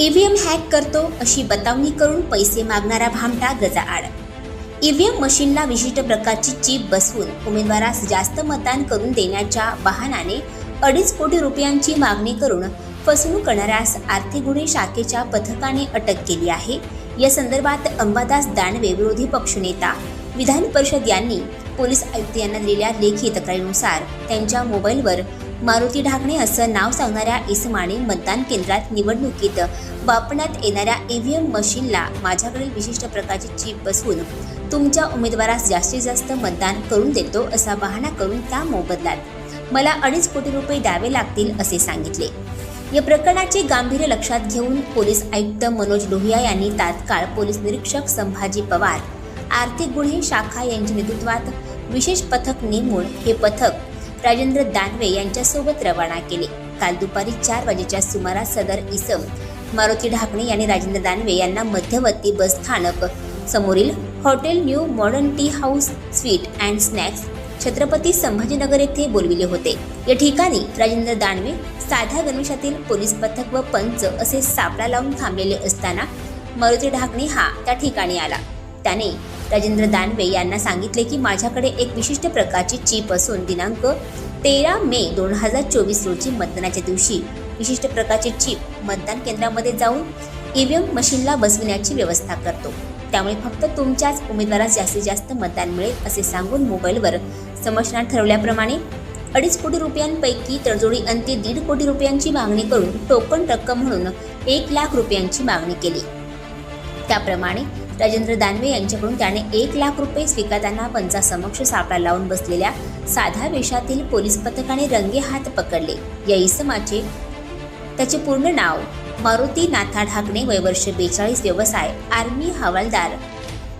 EVM hack करतो अशी बतावणी करून पैसे मागणारा भामटा गजाआड. ईव्हीएम मशीनला विशिष्ट प्रकारची चीप बसवून उमेदवारास जास्त मतदान करून देण्याच्या वाहनाने अडीच कोटी रुपयांची मागणी करून फसवणूक करणाऱ्यास आर्थिक गुन्हे शाखेच्या पथकाने अटक केली आहे. या संदर्भात अंबादास दानवे विरोधी पक्षनेता विधान परिषद यांनी पोलीस आयुक्त यांना दिलेल्या लेखी तक्रारीनुसार त्यांच्या मोबाईलवर मारुती ढाकणे असं नाव सांगणाऱ्या इसमाने मतदान केंद्रात निवडणुकीत वापरण्यात येणाऱ्या ईव्हीएम मशीनला माझ्याकडील विशिष्ट प्रकारची चीप बसवून तुमच्या उमेदवारास जास्तीत जास्त मतदान करून देतो असा बहाणा करून त्या मोबदल्यात. मला अडीच कोटी रुपये द्यावे लागतील असे सांगितले. या प्रकरणाचे गांभीर्य लक्षात घेऊन पोलीस आयुक्त मनोज लोहिया यांनी तात्काळ पोलीस निरीक्षक संभाजी पवार आर्थिक गुन्हे शाखा यांच्या नेतृत्वात विशेष पथक नेमून हे पथक राजेंद्र दानवे यांच्यासोबत रवाना केले. काल दुपारी चार वाजेच्या सुमारास सदर इसम मारुती ढाकणे यांनी राजेंद्र दानवे यांना मध्यवर्ती बस स्थानक समोरील hotel new modern tea house sweet and snacks Chhatrapati Sambhajinagar येथे बोलविले होते. या ठिकाणी राजेंद्र दानवे साध्या गणवेशातील पोलीस पथक व पंच असे सापळा लावून थांबलेले असताना मारुती ढाकणे हा त्या ठिकाणी आला. त्याने राजेंद्र दानवे यांना सांगितले की माझ्याकडे एक विशिष्ट प्रकारची चीप असून दिनांक तेरा मे दोन हजार चोवीस रोजी मतदानाच्या दिवशी विशिष्ट प्रकारची चीप मतदान केंद्रामध्ये जाऊन ईव्हीएम मशीनला बसविण्याची व्यवस्था करतो. त्यामुळे फक्त तुमच्याच उमेदवारास जास्तीत जास्त मतदान मिळेल असे सांगून मोबाईलवर समजण्यात ठरवल्याप्रमाणे अडीच कोटी रुपयांपैकी तडजोडी अंती दीड कोटी रुपयांची मागणी करून टोकन रक्कम म्हणून एक लाख रुपयांची मागणी केली. त्याप्रमाणे राजेंद्र दानवे यांच्याकडून त्याने एक लाख रुपये स्वीकारताना पंचासमक्ष सापळा लावून बसलेल्या साध्या वेशातील पोलीस पथकाने रंगे हात पकडले. या इसमाचे त्याचे पूर्ण नाव मारुती नाथा ढाकणे वयवर्ष बेचाळीस व्यवसाय आर्मी हवालदार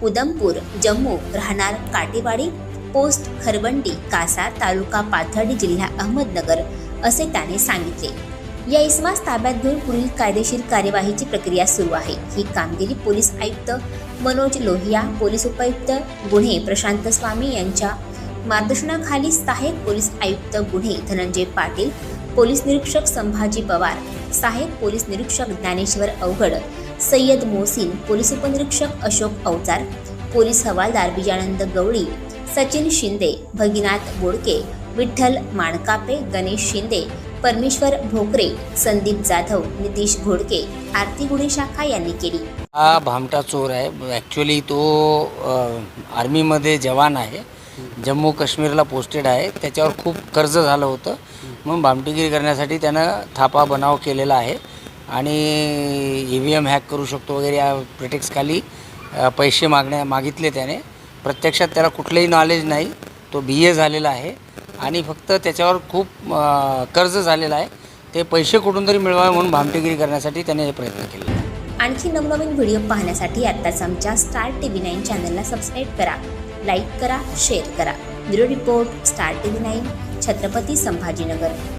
उदमपूर जम्मू राहणार काटेवाडी पोस्ट खरबंडी कासा तालुका पाथर्डी जिल्हा अहमदनगर असे त्याने सांगितले. या इसमास ताब्यात घेऊन पुढील कायदेशीर कार्यवाहीची प्रक्रिया सुरू आहे. ही कामगिरी पोलीस आयुक्त मनोज लोहिया पोलीस उपायुक्त गुन्हे प्रशांत स्वामी यांच्या मार्गदर्शनाखाली सहाय्यक पोलीस आयुक्त गुन्हे धनंजय पाटील पोलीस निरीक्षक संभाजी पवार सहाय्यक पोलीस निरीक्षक ज्ञानेश्वर अवघड सय्यद मोहसिन पोलीस उपनिरीक्षक अशोक अवचार पोलीस हवालदार विजयानंद गवळी सचिन शिंदे भगिनाथ बोडके विठ्ठल माणकापे गणेश शिंदे परमेश्वर भोकरे संदीप जाधव नितीश घोडके आरती गुन्हे शाखा यांनी केली. हा भामटा चोर आहे. ॲक्च्युली तो आर्मीमध्ये जवान आहे. जम्मू काश्मीरला पोस्टेड आहे. त्याच्यावर खूप कर्ज झालं होतं. मग भामटेगिरी करण्यासाठी त्यानं थापा बनाव केलेला आहे. आणि ई व्ही एम हॅक करू शकतो वगैरे या प्रिटेक्सखाली पैसे मागण्या मागितले त्याने. प्रत्यक्षात त्याला कुठलंही नॉलेज नाही. तो बी ए झालेला आहे. आणि फक्त त्याच्यावर खूप कर्ज झालेलं आहे. ते पैसे कुठून तरी मिळवावे म्हणून भामटेगिरी करण्यासाठी त्याने हे प्रयत्न केले आणखी नवनवीन व्हिडिओ पाहण्यासाठी आत्ताच आमच्या स्टार टी व्ही नाईन चॅनलला सबस्क्राईब करा. लाईक करा शेअर करा. Bureau report star T V nine Chhatrapati Sambhajinagar.